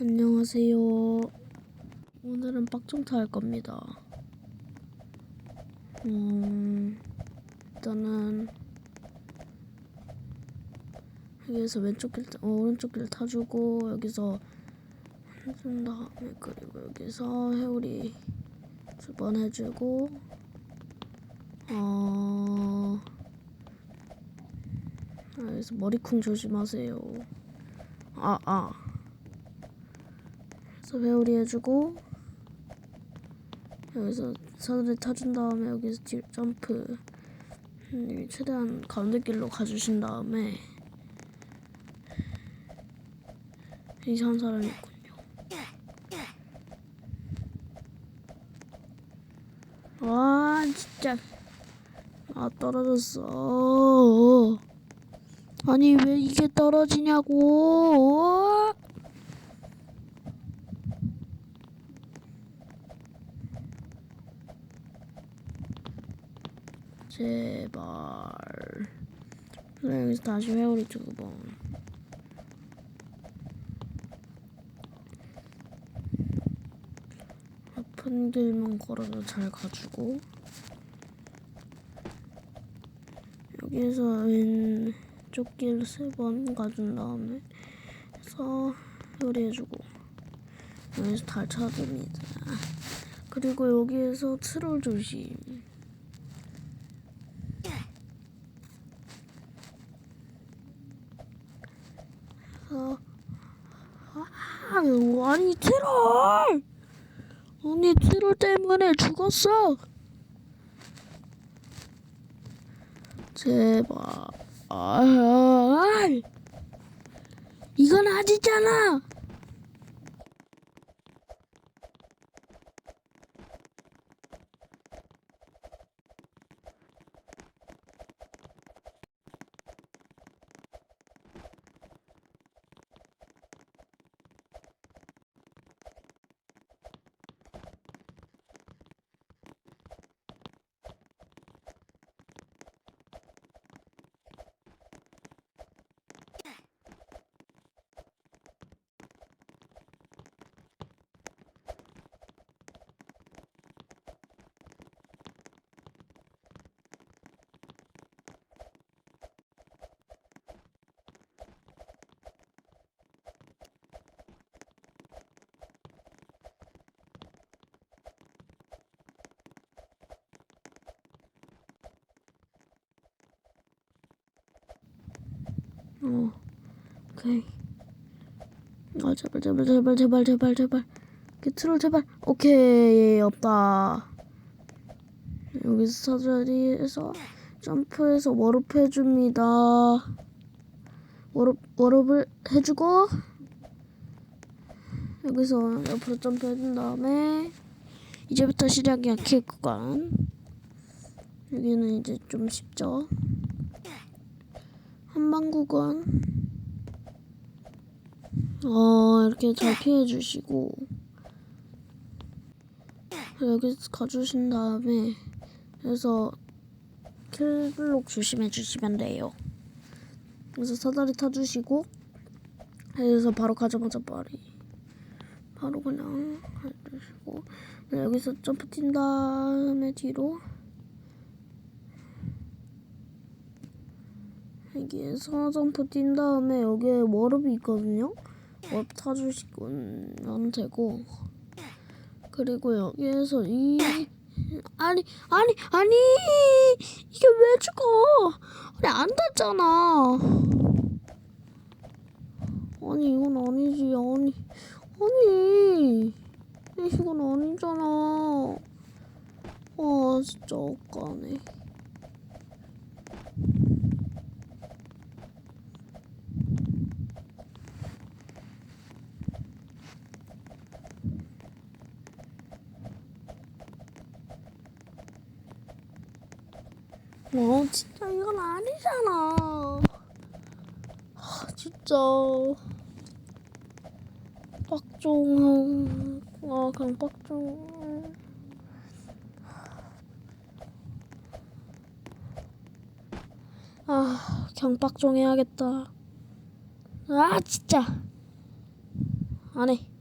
안녕하세요. 오늘은 빡종타 할 겁니다. 음, 일단은 여기서 왼쪽 길, 어, 오른쪽 길 타주고 여기서 해준 다음에 그리고 여기서 회오리 두번 해주고 어 아, 여기서 머리쿵 조심하세요. 아 아. 그래서 회오리 해주고 여기서 사다리 타준 다음에 여기서 뒤 점프 음, 최대한 가운데 길로 가주신 다음에 이상한 사람이 있군요. 와 진짜 아 떨어졌어. 아니 왜 이게 떨어지냐고. 제발. 그래 여기서 다시 회오리 두 번. 아픈 길만 걸어서 잘 가주고 여기서 왼쪽 길 세 번 가준 다음에 해서 회오리 해주고 여기서 달 찾습니다. 그리고 여기에서 트롤 조심. 어, 아, 아니 트롤! 아니 트롤 때문에 죽었어. 제발. 아, 이건 아니잖아. 어, 오케이. 아 제발 제발 제발 제발 제발 제발. 그 트롤 제발. 오케이 없다. 여기서 사다리에서 점프해서 워롭 해줍니다. 워롭 워롭을 해주고 여기서 옆으로 점프해준 다음에 이제부터 시작이야 킬 구간. 여기는 이제 좀 쉽죠. 한방 구간. 어 이렇게 잘 피해 주시고 여기 가주신 다음에 그래서 킬블록 조심해 주시면 돼요. 그래서 사다리 타주시고 그래서 바로 가자마자 빨리 바로 그냥 해주시고 여기서 점프 뛴 다음에 뒤로 여기에서 점프 뛴 다음에 여기에 워럽이 있거든요. 워럽 타주시면 되고 그리고 여기에서 이 아니 아니 아니 이게 왜 죽어? 아니 안 닿잖아. 아니 이건 아니지 아니 아니 이건 아니잖아. 아 진짜 억까네. 어, 진짜 이건 아니잖아. 아, 진짜. 빡종. 아, 그냥 빡종. 아, 빡종 해야겠다. 아, 진짜. 안 해.